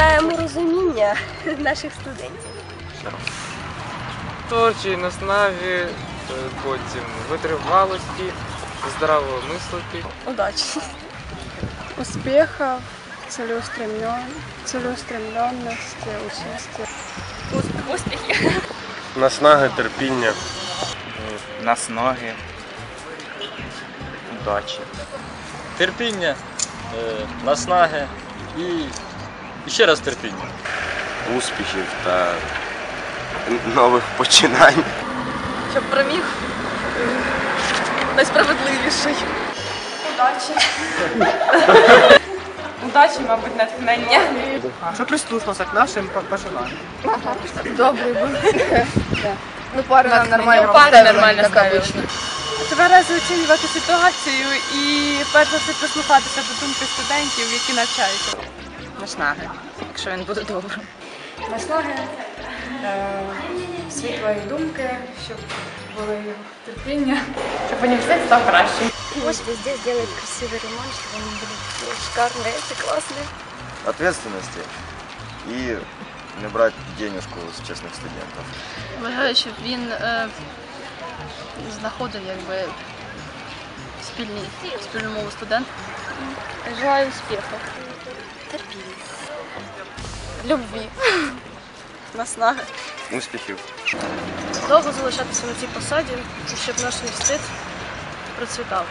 взаєморозуміння наших студентів. Творчій наснаві, е, потім витривалості, здраво мислити. Удачі. успехов, целеустремлен, целеустремленности, участия. Успіхів. Наснаги, терпіння. наснаги, удачі. терпіння, е, наснаги і, і ще раз терпіння. успіхів та нових починань. Щоб переміг найсправедливіший. Удачі. Удачи, мабуть, натхнення. Що прислушався к нашим побажанням. Добрий був. Ну, пару нам нормально. Пари нормально ставиш. Тверезо оцінювати ситуацію і перш за все прислухатися до думки студентів, які навчаються Наснаги, якщо він буде добрим. Наснаги, е, світлої думки, щоб були терпіння, щоб університет став кращим. Пусть везде сделают красивый ремонт, чтобы они были шикарные, это классные. Ответственності і не брати денежку з чесних студентів. Вважаю, щоб він е, знаходив якби спільний, спільну мову студент. Желаю успехов. Терпіння. Любві. Наснаги. Успіхів. Довго залишатися на цій посаді, щоб наш університет процвітав.